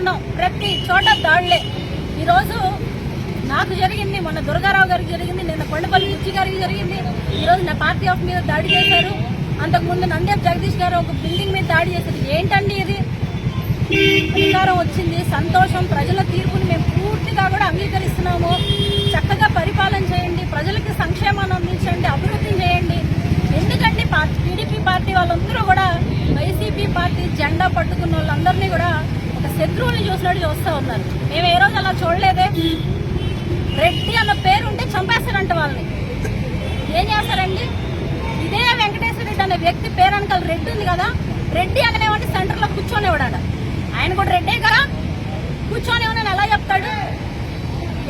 ఉన్నాం ప్రతి చోట దాడులే ఈరోజు నాకు జరిగింది మొన్న దుర్గారావు గారికి జరిగింది నిన్న కొండపల్లి ఇచ్చి గారికి జరిగింది. ఈరోజు నా పార్టీ ఆఫ్ మీద దాడి చేశారు. అంతకుముందు నందేప్ జగదీష్ గారు ఒక బిల్డింగ్ మీద దాడి చేశారు. ఏంటండి ఇది? అధికారం వచ్చింది సంతోషం ప్రజల తీర్పుని మేము పూర్తిగా కూడా అంగీకరిస్తున్నాము చక్కగా పరిపాలన చేయండి ప్రజలకి సంక్షేమాన్ని అందించండి అభివృద్ధి చేయండి ఎందుకంటే టీడీపీ పార్టీ వాళ్ళందరూ కూడా వైసీపీ పార్టీ జెండా పట్టుకున్న వాళ్ళందరినీ కూడా ఒక శత్రువుని చూసినట్టు చూస్తూ ఉన్నారు. మేము ఏ రోజు అలా చూడలేదే. రెడ్డి అన్న పేరు ఉంటే చంపేస్తారంట వాళ్ళని. ఏం చేస్తారండి? ఇదే వెంకటేశ్వర రెడ్డి అనే వ్యక్తి పేరు వెనకాల రెడ్డి ఉంది కదా రెడ్డి అనేవాడి సెంటర్లో లో ఆయన కూడా రెడ్డే కదా? కూర్చొని ఎలా చెప్తాడు?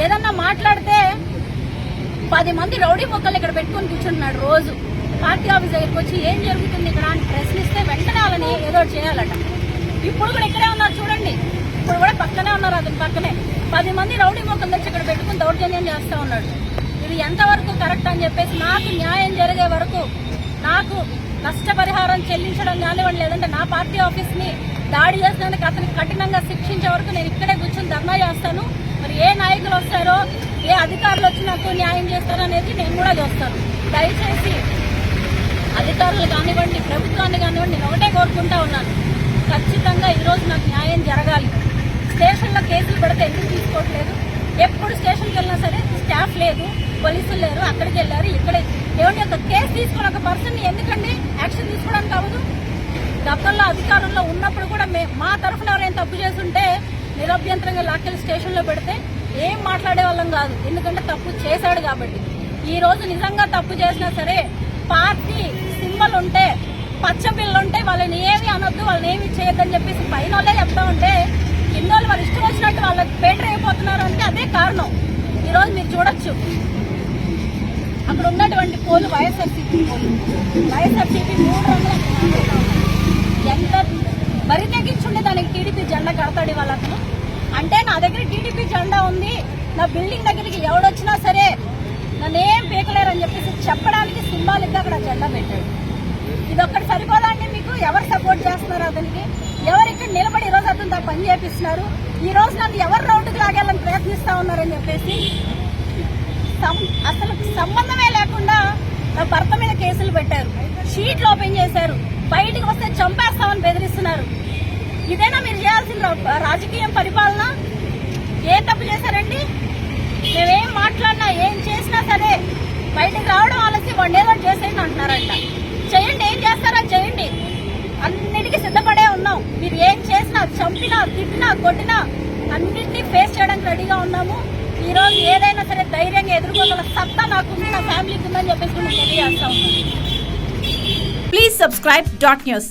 ఏదన్నా మాట్లాడితే పది మంది రౌడీ మొక్కలు ఇక్కడ పెట్టుకొని కూర్చుంటున్నాడు రోజు. పార్టీ ఆఫీస్ దగ్గరికి వచ్చి ఏం జరుగుతుంది ఇక్కడ అని ప్రశ్నిస్తే వెంటనే వాళ్ళని ఏదో చేయాలట. ఇప్పుడు కూడా ఇక్కడే ఉన్నారు చూడండి ఇప్పుడు కూడా పక్కనే ఉన్నారు అతని పక్కనే పది మంది రౌడీ మొక్కలు తెచ్చి ఇక్కడ పెట్టుకుని దౌర్జన్యం చేస్తా ఉన్నాడు. ఇది ఎంతవరకు కరెక్ట్ అని చెప్పేసి నాకు న్యాయం జరిగే వరకు నాకు నష్టపరిహారం చెల్లించడం కానివ్వండి లేదంటే నా పార్టీ ఆఫీస్ని దాడి చేసినందుకు అతనికి కఠినంగా శిక్షించే వరకు నేను ఇక్కడే కూర్చొని ధర్నా చేస్తాను. మరి ఏ నాయకులు వస్తారో ఏ అధికారులు వచ్చి నాకు న్యాయం చేస్తారో అనేది నేను కూడా చూస్తాను. దయచేసి అధికారులు కానివ్వండి ప్రభుత్వాన్ని కానివ్వండి నేను ఒకటే కోరుకుంటా ఉన్నాను. ఖచ్చితంగా ఈరోజు నాకు న్యాయం జరగాలి. స్టేషన్లో కేసులు పెడితే ఎందుకు తీసుకోవట్లేదు ఎప్పుడు స్టేషన్కి వెళ్ళినా సరే స్టాఫ్ లేదు పోలీసులు లేరు అక్కడికి వెళ్ళారు ఇక్కడ. ఏమంటే ఒక కేసు తీసుకుని ఒక పర్సన్ ఎందుకండి యాక్షన్ తీసుకోవడానికి అవ్వదు? గతంలో అధికారంలో ఉన్నప్పుడు కూడా మే మా తరఫున ఎవరైనా తప్పు చేస్తుంటే నిరభ్యంతరంగా లాక్కెళ్ళి స్టేషన్లో పెడితే ఏం మాట్లాడే వాళ్ళం కాదు. ఎందుకంటే తప్పు చేశాడు కాబట్టి. ఈ రోజు నిజంగా తప్పు చేసినా సరే పార్టీ సింబల్ ఉంటే పచ్చ పిల్లలుంటే ఉంటే వాళ్ళని ఏమి అనొద్దు వాళ్ళని ఏమి చేయొద్దని చెప్పేసి పైన వాళ్ళే చెప్తా ఉంటే కింద వాళ్ళు వాళ్ళ ఇష్టం వచ్చినట్టు వాళ్ళకి పేటర్ అయిపోతున్నారు అంటే అదే కారణం. ఈరోజు మీరు చూడొచ్చు. అక్కడ ఉన్నటువంటి పోలు వైఎస్ఆర్సీపీ పోలు. వైఎస్ఆర్సీపీ మూడు వందల ఎంత బరి తగ్గించుండే దానికి టీడీపీ జెండా కడతాడు వాళ్ళ అతను. అంటే నా దగ్గర టీడీపీ జెండా ఉంది. నా బిల్డింగ్ దగ్గరికి ఎవడొచ్చినా సరే నన్నేం పీకలేరని చెప్పేసి చెప్పడానికి సింబాలిక్గా అక్కడ జెండా పెట్టాడు. ఇది ఒక్కటి సరిపోదా అండి మీకు? ఎవరు సపోర్ట్ చేస్తున్నారు అతనికి? ఎవరిక్కడ నిలబడి ఈ రోజు అతను పని చేపిస్తున్నారు? ఈ రోజు నన్ను ఎవరు రోడ్డుకు లాగాలని ప్రయత్నిస్తా ఉన్నారని చెప్పేసి సం- అసలు సంబంధమే లేకుండా నా భర్త మీద కేసులు పెట్టారు. షీట్లు ఓపెన్ చేశారు. బయటికి వస్తే చంపేస్తామని బెదిరిస్తున్నారు. ఇదేనా మీరు చేయాల్సిన రాజకీయం పరిపాలన? ఏ తప్పు చేశారండి? మేమేం మాట్లాడినా ఏం చేసినా సరే బయటకు రావడం ఆలస్యం వాడిని ఏదో చేసేయండి అంటున్నారంట చేయండి ఏం చేస్తారో చేయండి అన్నిటికీ సిద్ధపడే ఉన్నాం మీరు ఏం చేసినా చంపినా తిట్టినా కొట్టినా అన్నింటినీ ఫేస్ చేయడానికి రెడీగా ఉన్నాము. ఈ రోజు ఏదైనా సరే ధైర్యంగా ఎదుర్కోగల సత్తా నాకు నా ఫ్యామిలీకి ఉందని చెప్పేసి తెలియజేస్తా ఉన్నాను. Please subscribe dot news